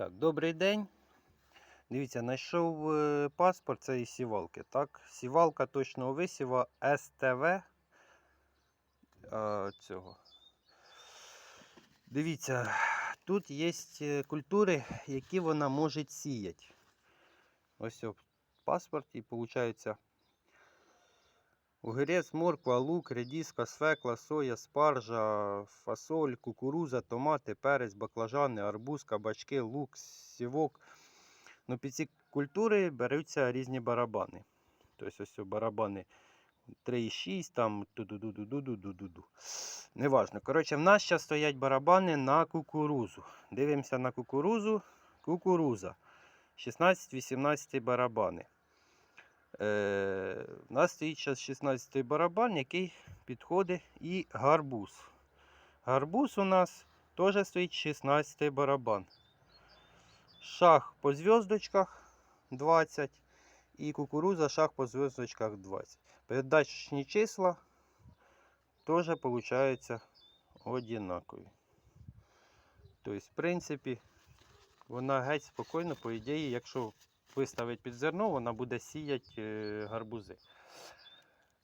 Так, добрий день. Дивіться, знайшов е, паспорт цієї сівалки. Так, сівалка точного висіва СТВ. Цього. Дивіться, тут є е, культури, які вона може сіяти. Ось паспорт і виходить. Огірець, морква, лук, редиска, свекла, соя, спаржа, фасоль, кукуруза, томати, перець, баклажани, арбуз, кабачки, лук, сівок. Ну, під ці культури беруться різні барабани. Тобто ось барабани 3,6, там ту-ду-ду-ду-ду-ду-ду-ду. Неважно. Коротше, в нас зараз стоять барабани на кукурузу. Дивимося на кукурузу. Кукуруза. 16-18 барабани. Е, у нас стоїть зараз 16 барабан, який підходить і гарбуз. Гарбуз у нас теж стоїть 16 барабан. Шах по зв'язочках 20 і кукуруза шах по зв'язочках 20. Передачні числа теж виходить однакові. Тобто, в принципі, вона геть спокійно, по ідеї, якщо виставить під зерно, вона буде сіяти е, гарбузи.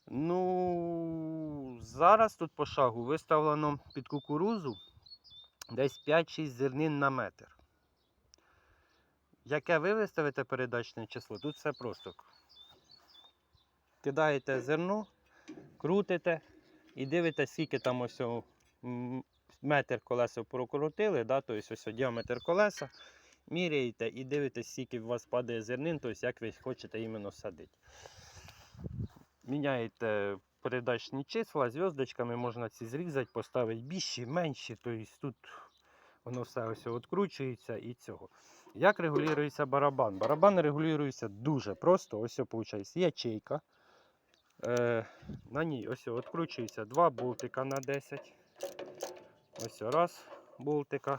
Ну, зараз тут по шагу виставлено під кукурузу десь 5-6 зернин на метр. Яке ви виставите передачне число? Тут все просто. Кидаєте зерно, крутите і дивитесь, скільки там ось метр колеса прокрутили, да, тобто ось діаметр колеса міряєте і дивитесь, скільки у вас падає зернин, тобто як ви хочете іменно садити. Міняєте передачні числа, зв'язочками можна ці зрізати, поставити більші, менші, тобто тут воно все ось відкручується і цього. Як регулюється барабан? Барабан регулюється дуже просто. Ось виходить ячейка. Е, на ній ось відкручується два болтика на 10. Ось раз болтика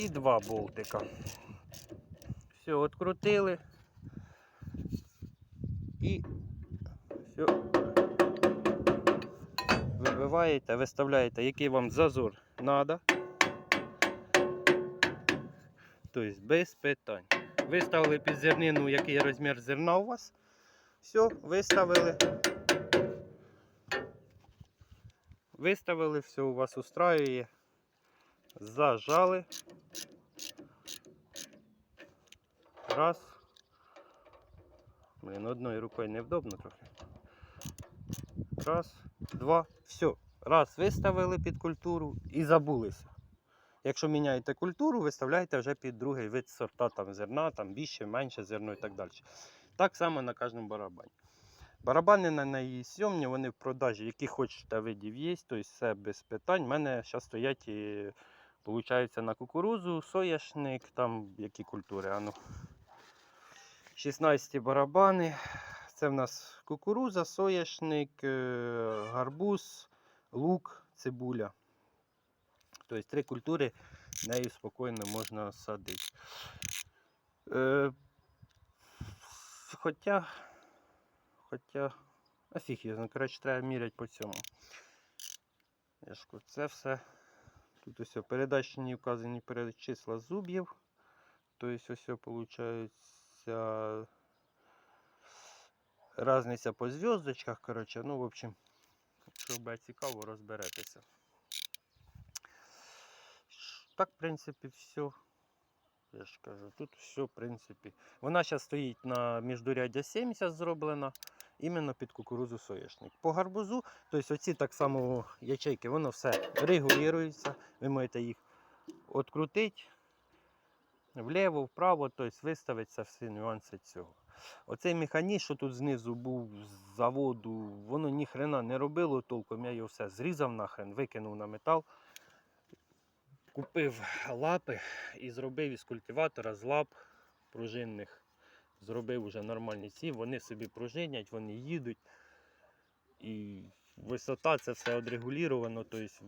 і два болтика. Все, відкрутили. І все. Вибиваєте, виставляєте, який вам зазор треба. Тобто без питань. Виставили під зернину, який розмір зерна у вас. Все, виставили. Виставили, все у вас устраює. Зажали. Раз. Блін, одною рукою невдобно трохи. Раз, два, все. Раз, виставили під культуру і забулися. Якщо міняєте культуру, виставляєте вже під другий вид сорта там, зерна, там більше, менше зерно і так далі. Так само на кожному барабані. Барабани на неї сьомні, вони в продажі, які хочете видів є, тобто все без питань. У мене зараз стоять виходить, на кукурузу, соняшник, там які культури. Ану. 16 барабани. Це в нас кукуруза, соняшник, е, гарбуз, лук, цибуля. Тобто три культури нею спокійно можна садити. Е, хоча, хоча, а фіг коротше, треба міряти по цьому. Це все. Тут ось передачні вказані перед числа зуб'їв. Тобто ось виходить різниця по зв'язочках. Коротше, ну, в общем, буде цікаво, розберетеся. Так, в принципі, все. Я ж кажу, тут все, в принципі. Вона зараз стоїть на міждуряддя 70 зроблена, іменно під кукурузу соняшник. По гарбузу, тобто оці так само ячейки, воно все регулюється. Ви можете їх відкрутити вліво, вправо, тобто виставиться всі нюанси цього. Оцей механізм, що тут знизу був з заводу, воно ніхрена не робило толком. Я його все зрізав нахрен, викинув на метал. Купив лапи і зробив із культиватора з лап пружинних. Зробив вже нормальні ці, вони собі пружинять, вони їдуть. І висота це все одрегулювано, тобто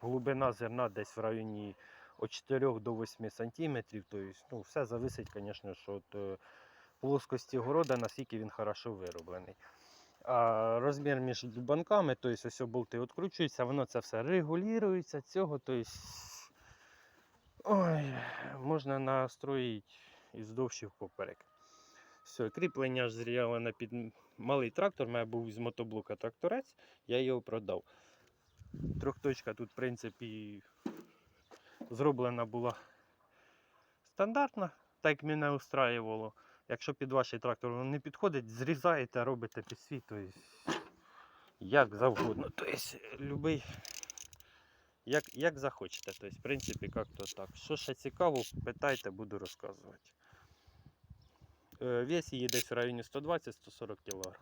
глибина зерна десь в районі від 4 до 8 см. Тобто, ну, все зависить, звісно, від е, плоскості города, наскільки він хорошо вироблений. А розмір між банками, тобто ось болти відкручуються, воно це все регулюється, цього, тобто Ой, можна настроїти із довших поперек. Все, кріплення ж на під малий трактор. У мене був з мотоблока тракторець, я його продав. Трьохточка тут, в принципі, зроблена була стандартна, так як мене устраювало. Якщо під ваш трактор воно не підходить, зрізаєте, робите під свій, тобто як завгодно. Тобто, любий, як, як захочете. Тобто, в принципі, як-то так. Що ще цікаво, питайте, буду розказувати. Е, Вес її десь в районі 120-140 кг.